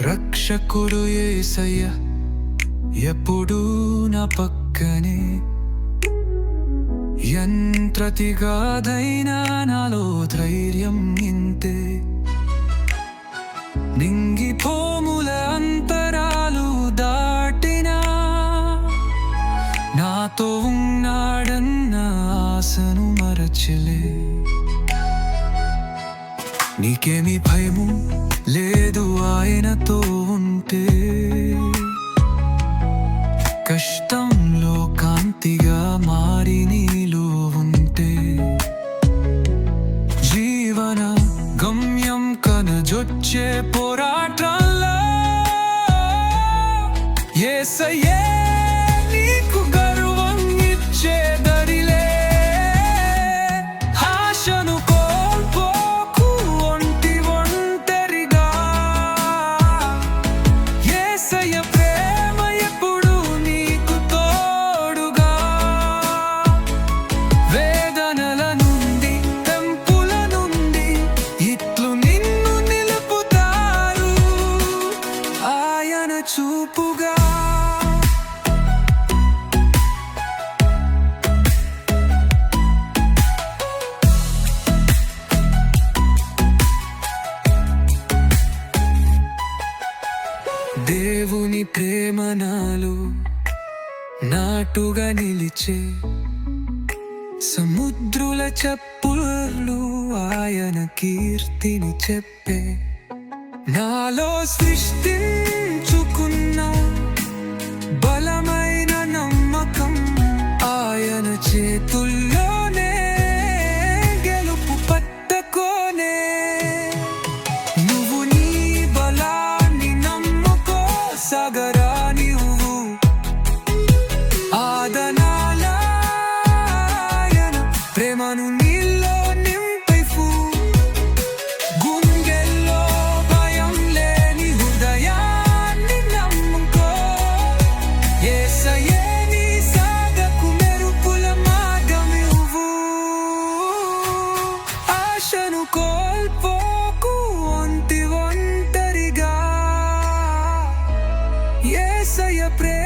రక్షకుడు ఏసయ్య ఎప్పుడూ నా పక్కనే. యంత్రతిగాదైనా నాలో ధైర్యం ఇంతే నింగిపోముల అంతరాలు దాటినా. నాతో ఉన్నాడన్న ఆశను మరచలే. నీకేమి భయము లేదు ఆయనతో ఉంటే. కష్టంలో కాంతిగా మారి నీలో ఉంటే. జీవన గమ్యం కనజొచ్చే పోరాటాల్లో ఏసయ్యే దేవుని ప్రేమ నాలో నాటుగా నిలిచే సముద్రుల చెప్పులు ఆయన కీర్తిని చెప్పే నాలో సృష్టి చేతుల్లోనే గెలుపు పట్టకోనే. నువ్వు నీ బలాన్ని నమ్ముకో సగరా నువ్వు ఆదనాల ప్రేమను ceia preta.